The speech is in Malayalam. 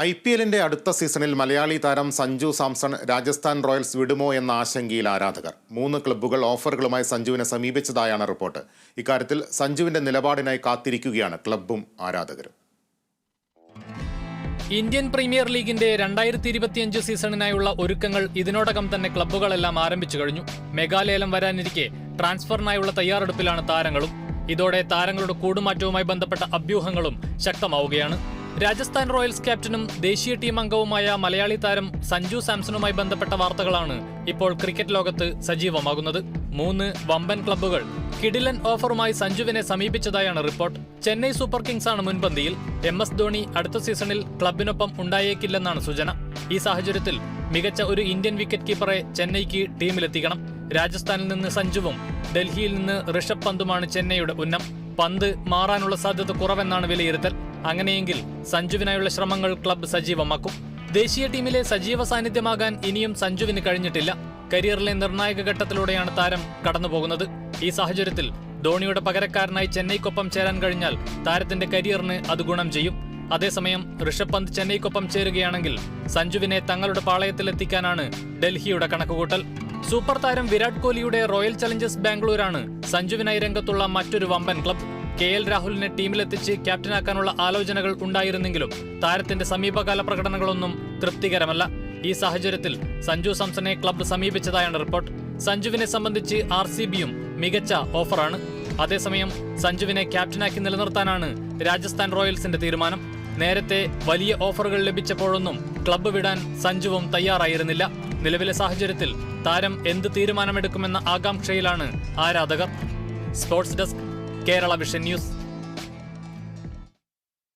ഐ പി എല്ലിന്റെ അടുത്ത സീസണിൽ മലയാളി താരം സഞ്ജു സാംസൺ രാജസ്ഥാൻ റോയൽസ് വിടുമോ എന്ന ആശങ്കയിൽ ആരാധകർ. മൂന്ന് ക്ലബ്ബുകൾ ഓഫറുകളുമായി സഞ്ജുവിനെ സമീപിച്ചതായാണ് റിപ്പോർട്ട്. ഇക്കാര്യത്തിൽ സഞ്ജുവിന്റെ നിലപാടിനായി കാത്തിരിക്കുകയാണ് ക്ലബ്ബും ആരാധകരും. ഇന്ത്യൻ പ്രീമിയർ ലീഗിന്റെ രണ്ടായിരത്തി ഇരുപത്തിയഞ്ച് സീസണിനായുള്ള ഒരുക്കങ്ങൾ ഇതിനോടകം തന്നെ ക്ലബ്ബുകളെല്ലാം ആരംഭിച്ചു കഴിഞ്ഞു. മെഗാലേലം വരാനിരിക്കെ ട്രാൻസ്ഫറിനായുള്ള തയ്യാറെടുപ്പിലാണ് താരങ്ങളും. ഇതോടെ താരങ്ങളുടെ കൂടുമാറ്റവുമായി ബന്ധപ്പെട്ട അഭ്യൂഹങ്ങളും ശക്തമാവുകയാണ്. രാജസ്ഥാൻ റോയൽസ് ക്യാപ്റ്റനും ദേശീയ ടീം അംഗവുമായ മലയാളി താരം സഞ്ജു സാംസണുമായി ബന്ധപ്പെട്ട വാർത്തകളാണ് ഇപ്പോൾ ക്രിക്കറ്റ് ലോകത്ത് സജീവമാകുന്നത്. മൂന്ന് വമ്പൻ ക്ലബ്ബുകൾ കിഡിലൻ ഓഫറുമായി സഞ്ജുവിനെ സമീപിച്ചതായാണ് റിപ്പോർട്ട്. ചെന്നൈ സൂപ്പർ കിങ്സ് ആണ് മുൻപന്തിയിൽ എം എസ് ധോണി അടുത്ത സീസണിൽ ക്ലബിനൊപ്പം ഉണ്ടായേക്കില്ലെന്നാണ് സൂചന. ഈ സാഹചര്യത്തിൽ മികച്ച ഒരു ഇന്ത്യൻ വിക്കറ്റ് കീപ്പറെ ചെന്നൈക്ക് ടീമിലെത്തിക്കണം. രാജസ്ഥാനിൽ നിന്ന് സഞ്ജുവും ഡൽഹിയിൽ നിന്ന് ഋഷഭ് പന്തുമാണ് ചെന്നൈയുടെ ഉന്നം. പന്ത് മാറാനുള്ള സാധ്യത കുറവെന്നാണ് വിലയിരുത്തൽ. അങ്ങനെയെങ്കിൽ സഞ്ജുവിനായുള്ള ശ്രമങ്ങൾ ക്ലബ്ബ് സജീവമാക്കും. ദേശീയ ടീമിലെ സജീവ സാന്നിധ്യമാകാൻ ഇനിയും സഞ്ജുവിന് കഴിഞ്ഞിട്ടില്ല. കരിയറിലെ നിർണായക ഘട്ടത്തിലൂടെയാണ് താരം കടന്നുപോകുന്നത്. ഈ സാഹചര്യത്തിൽ ധോണിയുടെ പകരക്കാരനായി ചെന്നൈക്കൊപ്പം ചേരാൻ കഴിഞ്ഞാൽ താരത്തിന്റെ കരിയറിന് അത് ഗുണം ചെയ്യും. അതേസമയം ഋഷഭ് പന്ത് ചെന്നൈക്കൊപ്പം ചേരുകയാണെങ്കിൽ സഞ്ജുവിനെ തങ്ങളുടെ പാളയത്തിലെത്തിക്കാനാണ് ഡൽഹിയുടെ കണക്കുകൂട്ടൽ. സൂപ്പർ താരം വിരാട് കോഹ്ലിയുടെ റോയൽ ചലഞ്ചേഴ്സ് ബാംഗ്ലൂരാണ് സഞ്ജുവിനായി രംഗത്തുള്ള മറ്റൊരു വമ്പൻ ക്ലബ്. കെ എൽ രാഹുലിനെ ടീമിലെത്തിച്ച് ക്യാപ്റ്റനാക്കാനുള്ള ആലോചനകൾ ഉണ്ടായിരുന്നെങ്കിലും താരത്തിന്റെ സമീപകാല പ്രകടനങ്ങളൊന്നും തൃപ്തികരമല്ല. ഈ സാഹചര്യത്തിൽ സഞ്ജു സാംസനെ ക്ലബ്ബ് സമീപിച്ചതായാണ് റിപ്പോർട്ട്. സഞ്ജുവിനെ സംബന്ധിച്ച് ആർ സി ബിയും മികച്ച ഓഫറാണ്. അതേസമയം സഞ്ജുവിനെ ക്യാപ്റ്റനാക്കി നിലനിർത്താനാണ് രാജസ്ഥാൻ റോയൽസിന്റെ തീരുമാനം. നേരത്തെ വലിയ ഓഫറുകൾ ലഭിച്ചപ്പോഴൊന്നും ക്ലബ്ബ് വിടാൻ സഞ്ജുവും തയ്യാറായിരുന്നില്ല. നിലവിലെ സാഹചര്യത്തിൽ താരം എന്ത് തീരുമാനമെടുക്കുമെന്ന ആകാംക്ഷയിലാണ് ആരാധകർ. Sports desk Kerala Vision News.